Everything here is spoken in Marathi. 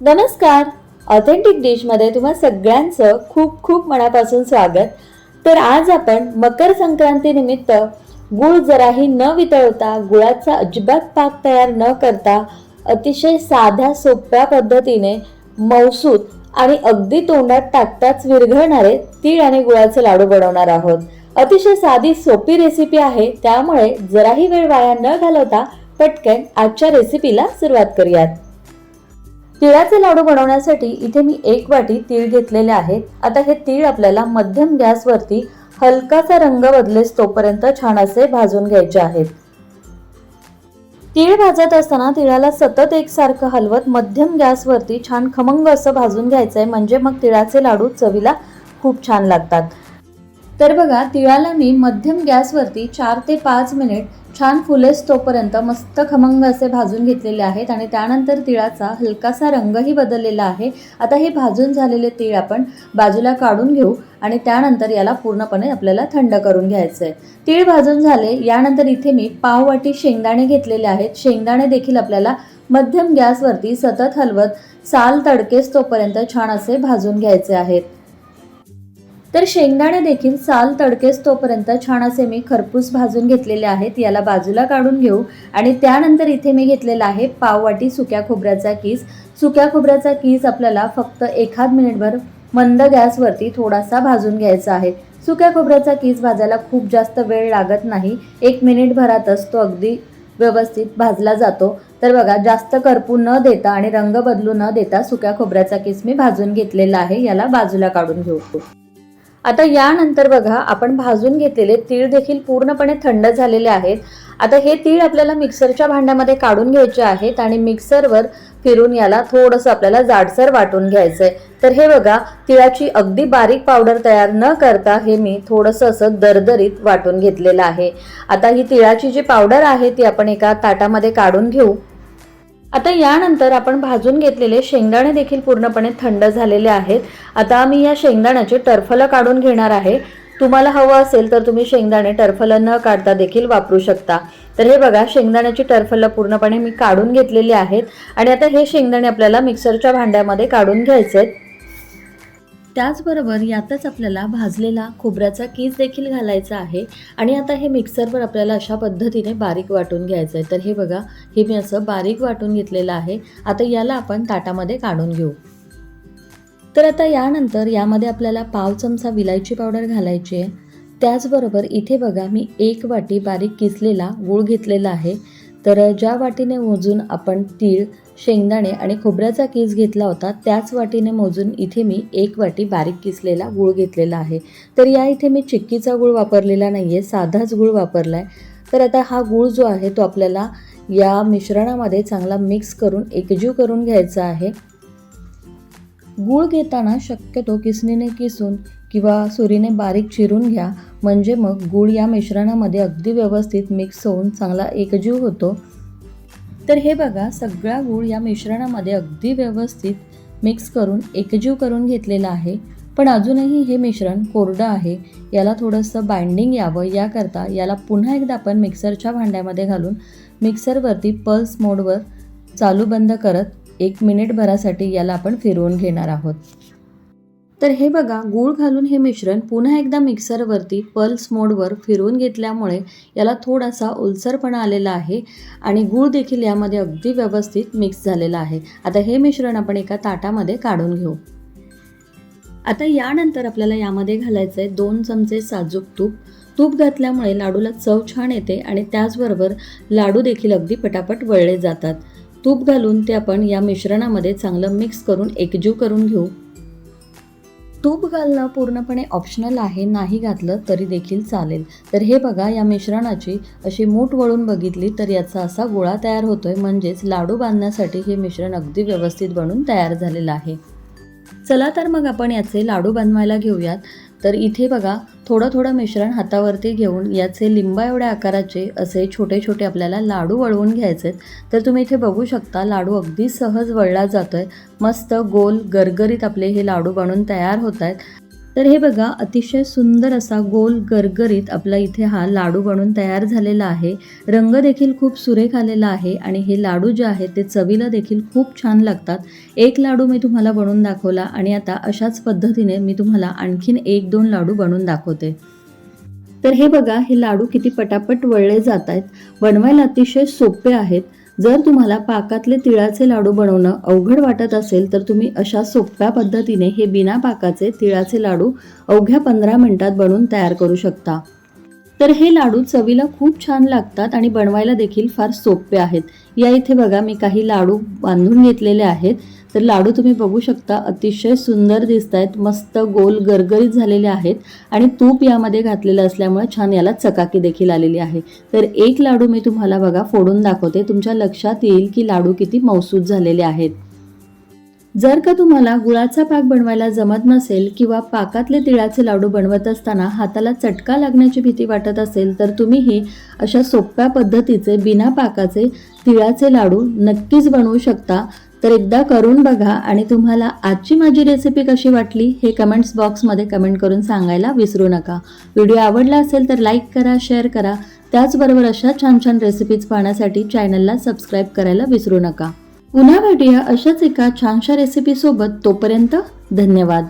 नमस्कार. ऑथेंटिक डिशमध्ये तुम्हा सगळ्यांचं खूप खूप मनापासून स्वागत. तर आज आपण मकर संक्रांतीनिमित्त गुळ जराही न वितळवता गुळाचा अजिबात पाक तयार न करता अतिशय साध्या सोप्या पद्धतीने मौसूत आणि अगदी तोंडात टाकताच विरघळणारे तीळ आणि गुळाचे लाडू बनवणार आहोत. अतिशय साधी सोपी रेसिपी आहे. त्यामुळे जराही वेळ वाया न घालवता पटकन आजच्या रेसिपीला सुरुवात करूयात. तिळाचे लाडू बनवण्यासाठी इथे मी एक वाटी तीळ घेतलेले आहेत. आता हे तीळ आपल्याला मध्यम गॅसवरती हलकासा रंग बदलेस तोपर्यंत छान असे भाजून घ्यायचे आहेत. तीळ भाजत असताना तिळाला सतत एकसारखं हलवत मध्यम गॅसवरती छान खमंग असं भाजून घ्यायचंय म्हणजे मग तिळाचे लाडू चवीला खूप छान लागतात. तर बघा तिळाला मी मध्यम गॅसवरती चार ते पाच मिनिट छान फुलेस तोपर्यंत मस्त खमंग असे भाजून घेतलेले आहेत आणि त्यानंतर तिळाचा हलकासा रंगही बदललेला आहे. आता हे भाजून झालेले तीळ आपण बाजूला काढून घेऊ आणि त्यानंतर याला पूर्णपणे आपल्याला थंड करून घ्यायचं आहे तीळ भाजून झाले यानंतर इथे मी पाव वाटी शेंगदाणे घेतलेले आहेत. शेंगदाणे देखील आपल्याला मध्यम गॅसवरती सतत हलवत साल तडकेस तोपर्यंत छान असे भाजून घ्यायचे आहेत. तर शेंगदाणे देखील साल तडकेस तोपर्यंत छान असे मी खरपूस भाजून घेतलेले आहेत. याला बाजूला काढून घेऊ. आणि त्यानंतर इथे मी घेतलेला आहे पाववाटी सुक्या खोबऱ्याचा कीस. सुक्या खोबऱ्याचा कीस आपल्याला फक्त एखाद मिनिटभर मंद गॅसवरती थोडासा भाजून घ्यायचा आहे. सुक्या खोबऱ्याचा कीस भाजायला खूप जास्त वेळ लागत नाही. एक मिनिटभरातच तो अगदी व्यवस्थित भाजला जातो. तर बघा जास्त करपू न देता आणि रंग बदलू न देता सुक्या खोबऱ्याचा किस मी भाजून घेतलेला आहे. याला बाजूला काढून घेऊ. आता यानंतर बघा आपण भाजून घेतलेले तीळ देखील पूर्णपणे थंड झालेले आहेत. आता हे तीळ आपल्याला मिक्सरच्या भांड्यामध्ये काढून घ्यायचे आहेत आणि मिक्सरवर फिरून याला थोडंसं आपल्याला जाडसर वाटून घ्यायचं आहे तर हे बघा तिळाची अगदी बारीक पावडर तयार न करता हे मी थोडंसं असं दरदरीत वाटून घेतलेलं आहे. आता ही तिळाची जी पावडर आहे ती आपण एका ताटामध्ये काढून घेऊ. आता यानंतर आपण भाजून घेतलेले शेंगदाणे देखील पूर्णपणे थंड झालेले आहेत. आता मी या शेंगदाण्याचे टरफलं काढून घेणार आहे. तुम्हाला हवं असेल तर तुम्ही शेंगदाणे टरफलं न काढता देखील वापरू शकता. तर हे बघा शेंगदाण्याची टरफलं पूर्णपणे मी काढून घेतलेली आहेत. आणि आता हे शेंगदाणे आपल्याला मिक्सरच्या भांड्यामध्ये काढून घ्यायचे आहेत. त्याचबरोबर यातच आपल्याला भाजलेला खोबऱ्याचा कीज देखील घालायचा आहे. आणि आता हे मिक्सरवर आपल्याला अशा पद्धतीने बारीक वाटून घ्यायचं आहे तर हे बघा हे मी असं बारीक वाटून घेतलेलं आहे. आता याला आपण ताटामध्ये काढून घेऊ. तर आता यानंतर यामध्ये आपल्याला पाव चमचा विलायची पावडर घालायची आहे. त्याचबरोबर इथे बघा मी एक वाटी बारीक किसलेला गूळ घेतलेला आहे. तर ज्या वाटीने मोजून आपण तीळ शेंगदाणे आणि खोबऱ्याचा किस घेतला होता त्याच वाटीने मोजून इथे मी एक वाटी बारीक किसलेला गूळ घेतलेला आहे. तर या इथे मी चिक्कीचा गूळ वापरलेला नाही आहे साधाच गूळ वापरला आहे तर आता हा गूळ जो आहे तो आपल्याला या मिश्रणामध्ये चांगला मिक्स करून एकजीव करून घ्यायचा आहे. गूळ घेताना शक्यतो किसणीने किसून किंवा सुरीने बारीक चिरून घ्या. म्हणजे मग गूळ या मिश्रणामध्ये अगदी व्यवस्थित मिक्स होऊन चांगला एकजीव होतो. तर हे बघा सगळा गूळ या मिश्रणामध्ये अगदी व्यवस्थित मिक्स करून एकजीव करून घेतलेला आहे. पण अजूनही हे मिश्रण कोरडं आहे. याला थोडंसं बाइंडिंग यावं. याकरता याला पुन्हा एकदा आपण मिक्सरच्या भांड्यामध्ये घालून मिक्सरवरती पल्स मोडवर चालू बंद करत एक मिनिटभरासाठी याला आपण फिरवून घेणार आहोत. तर हे बघा गूळ घालून हे मिश्रण पुन्हा एकदा मिक्सरवरती पल्स मोडवर फिरवून घेतल्यामुळे याला थोडासा ओलसरपणा आलेला आहे आणि गूळ देखील यामध्ये अगदी व्यवस्थित मिक्स झालेला आहे. आता हे मिश्रण आपण एका ताटामध्ये काढून घेऊ. आता यानंतर आपल्याला यामध्ये घालायचं आहे दोन चमचे साजूक तूप. तूप घातल्यामुळे लाडूला चव छान येते आणि त्याचबरोबर लाडू देखील अगदी पटापट वळले जातात. तूप घालून ते आपण या मिश्रणामध्ये चांगलं मिक्स करून एकजीव करून घेऊ. तूप घालणं पूर्णपणे ऑप्शनल आहे नाही घातलं तरी देखील चालेल. तर हे बघा या मिश्रणाची अशी मूठ वळून बघितली तर याचा असा गोळा तयार होतोय म्हणजेच लाडू बांधण्यासाठी हे मिश्रण अगदी व्यवस्थित बनून तयार झालेलं आहे. चला तर मग आपण याचे लाडू बनवायला घेऊयात. तर इथे बघा थोडं थोडं मिश्रण हातावरती घेऊन याचे लिंबा एवढ्या आकाराचे असे छोटे छोटे आपल्याला लाडू वळवून घ्यायचे तर तुम्ही इथे बघू शकता लाडू अगदी सहज वळला जातोय. मस्त गोल गरगरीत आपले हे लाडू बनून तयार होत आहेत. तर हे बघा अतिशय सुंदर असा गोल गरगरीत आपला इथे हा लाडू बनून तयार झालेला आहे. रंग देखील खूप सुरेख आलेला आहे आणि हे लाडू जे आहेत ते चवीला देखील खूप छान लागतात. एक लाडू मी तुम्हाला बनवून दाखवला आणि आता अशाच पद्धतीने मी तुम्हाला आणखीन एक दोन लाडू बनवून दाखवते. तर हे बघा हे लाडू किती पटापट वळले जात आहेत. बनवायला अतिशय सोपे आहेत. जर तुम्हाला पाकातले तिळाचे लाडू बनवणं अवघड वाटत असेल तर तुम्ही अशा सोप्या पद्धतीने हे बिना पाकाचे तिळाचे लाडू अवघ्या पंधरा मिनिटात बनवून तयार करू शकता. तर हे लाडू चवीला खूप छान लागतात आणि बनवायला देखील फार सोपे आहेत. या इथे बघा मी काही लाडू बांधून घेतलेले आहेत. तर लाडू तुम्ही बघू शकता अतिशय सुंदर दिसत आहेत मस्त गोल गरगरीत झालेले आहेत आणि तूप यामध्ये घातलेलं असल्यामुळे छान याला चकाकी देखील आलेली आहे. तर एक लाडू मी तुम्हाला बघा फोडून दाखवते. तुमच्या लक्षात येईल की लाडू किती मौसूद झालेले आहेत. जर का तुम्हाला गुळाचा पाक बनवायला जमत नसेल किंवा पाकातले तिळाचे लाडू बनवत असताना हाताला चटका लागण्याची भीती वाटत असेल तर तुम्हीही अशा सोप्या पद्धतीचे बिना पाकाचे तिळाचे लाडू नक्कीच बनवू शकता. तर एकदा करून बघा आणि तुम्हाला आजची माझी रेसिपी कशी वाटली हे कमेंट्स बॉक्समध्ये कमेंट करून सांगायला विसरू नका. व्हिडिओ आवडला असेल तर लाईक करा शेअर करा. त्याचबरोबर अशा छान छान रेसिपीज पाहण्यासाठी चॅनलला सबस्क्राईब करायला विसरू नका. पुन्हा भेटूया अशाच एका छानशा रेसिपीसोबत तोपर्यंत धन्यवाद.